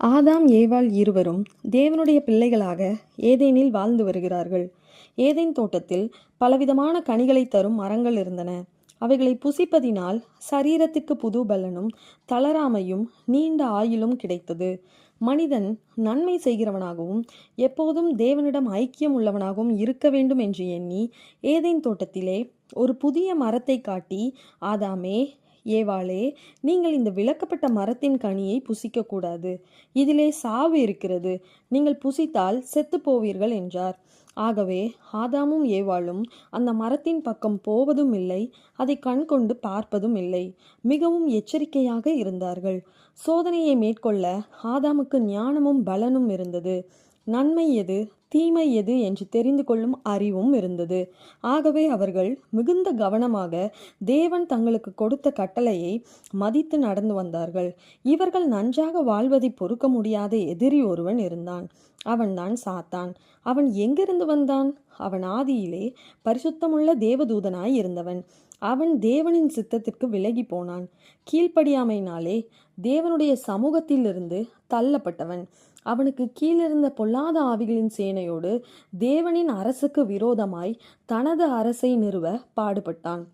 ஆதாம் ஏவாள் இருவரும் தேவனுடைய பிள்ளைகளாக ஏதேனில் வாழ்ந்து வருகிறார்கள். ஏதேன் தோட்டத்தில் பலவிதமான கனிகளை தரும் மரங்கள் இருந்தன. அவைகளை புசிப்பதினால் சரீரத்திற்கு புது பலனும் தளராமையும் நீண்ட ஆயுளும் கிடைத்தது. மனிதன் நன்மை செய்கிறவனாகவும் எப்போதும் தேவனிடம் ஐக்கியம் உள்ளவனாகவும் இருக்க வேண்டும் என்று எண்ணி ஏதேன் தோட்டத்திலே ஒரு புதிய மரத்தை காட்டி ஆதாமே ஏவாளே நீங்கள் இந்த விளக்கப்பட்ட மரத்தின் கனியை புசிக்கக்கூடாது. இதிலே சாவு இருக்கிறது. நீங்கள் புசித்தால் செத்து போவீர்கள் என்றார். ஆகவே ஆதாமும் ஏவாளும் அந்த மரத்தின் பக்கம் போவதும் இல்லை அதை கண் கொண்டு பார்ப்பதும் இல்லை. மிகவும் எச்சரிக்கையாக இருந்தார்கள். சோதனையை மேற்கொள்ள ஆதாமுக்கு ஞானமும் பலனும் இருந்தது. நன்மை எது தீமை எது என்று தெரிந்து கொள்ளும் அறிவும் இருந்தது. ஆகவே அவர்கள் மிகுந்த கவனமாக தேவன் தங்களுக்கு கொடுத்த கட்டளையை மதித்து நடந்து வந்தார்கள். இவர்கள் நன்றாக வாழ்வதை பொறுக்க முடியாத எதிரி ஒருவன் இருந்தான். அவன்தான் சாத்தான். அவன் எங்கிருந்து வந்தான்? அவன் ஆதியிலே பரிசுத்தமுள்ள தேவதூதனாய் இருந்தவன். அவன் தேவனின் சித்தத்திற்கு விலகி போனான். கீழ்ப்படியாமையினாலே தேவனுடைய சமூகத்திலிருந்து தள்ளப்பட்டவன். அவனுக்கு கீழிருந்த பொல்லாத ஆவிகளின் சேனையோடு தேவனின் அரசுக்கு விரோதமாய் தனது அரசை நிறுவ பாடுபட்டான்.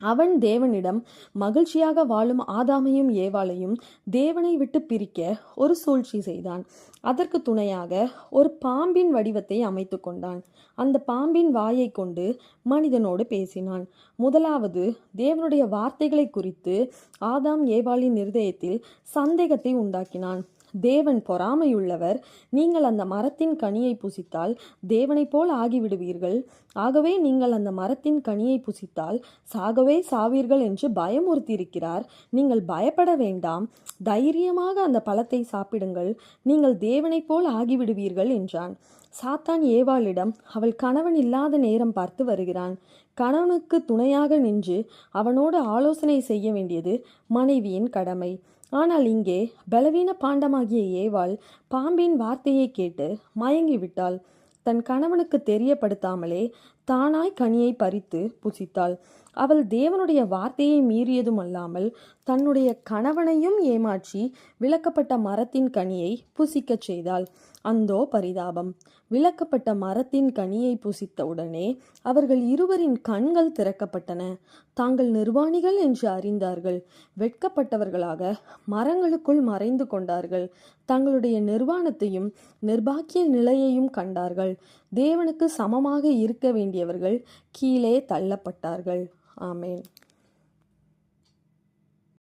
அவன் தேவனிடம் மகிழ்ச்சியாக வாழும் ஆதாமையும் ஏவாளையும் தேவனை விட்டு பிரிக்க ஒரு சூழ்ச்சி செய்தான். அதற்கு துணையாக ஒரு பாம்பின் வடிவத்தை அமைத்து கொண்டான். அந்த பாம்பின் வாயை கொண்டு மனிதனோடு பேசினான். முதலாவது தேவனுடைய வார்த்தைகளை குறித்து ஆதாம் ஏவாளின் இருதயத்தில் சந்தேகத்தை உண்டாக்கினான். தேவன் பொறாமையுள்ளவர். நீங்கள் அந்த மரத்தின் கனியை புசித்தால் தேவனைப் போல் ஆகிவிடுவீர்கள். ஆகவே நீங்கள் அந்த மரத்தின் கனியை புசித்தால் சாகவே சாவீர்கள் என்று பயமுறுத்தியிருக்கிறார். நீங்கள் பயப்பட வேண்டாம். தைரியமாக அந்த பழத்தை சாப்பிடுங்கள். நீங்கள் தேவனைப் போல் ஆகிவிடுவீர்கள் என்றான். சாத்தான் ஏவாளிடம் அவள் கணவன் இல்லாத நேரம் பார்த்து வருகிறான். கணவனுக்கு துணையாக நின்று அவனோடு ஆலோசனை செய்ய வேண்டியது மனைவியின் கடமை. ஆனால் இங்கே பலவீன பாண்டமாகிய ஏவாள் பாம்பின் வார்த்தையை கேட்டு மயங்கிவிட்டாள். தன் கணவனுக்கு தெரியப்படுத்தாமலே தானாய் கனியை பறித்து புசித்தாள். அவள் தேவனுடைய வார்த்தையை மீறியதும் அல்லாமல் தன்னுடைய கணவனையும் ஏமாற்றி விளக்கப்பட்ட மரத்தின் கனியை புசிக்கச் செய்தாள். அந்தோ பரிதாபம். விளக்கப்பட்ட மரத்தின் கனியை புசித்த உடனே அவர்கள் இருவரின் கண்கள் திறக்கப்பட்டன. தாங்கள் நிர்வாணிகள் என்று அறிந்தார்கள். வெட்கப்பட்டவர்களாக மரங்களுக்குள் மறைந்து கொண்டார்கள். தங்களுடைய நிர்வாணத்தையும் நிர்பாக்கிய நிலையையும் கண்டார்கள். தேவனுக்கு சமமாக இருக்க வேண்டியவர்கள் கீழே தள்ளப்பட்டார்கள். ஆமேன்.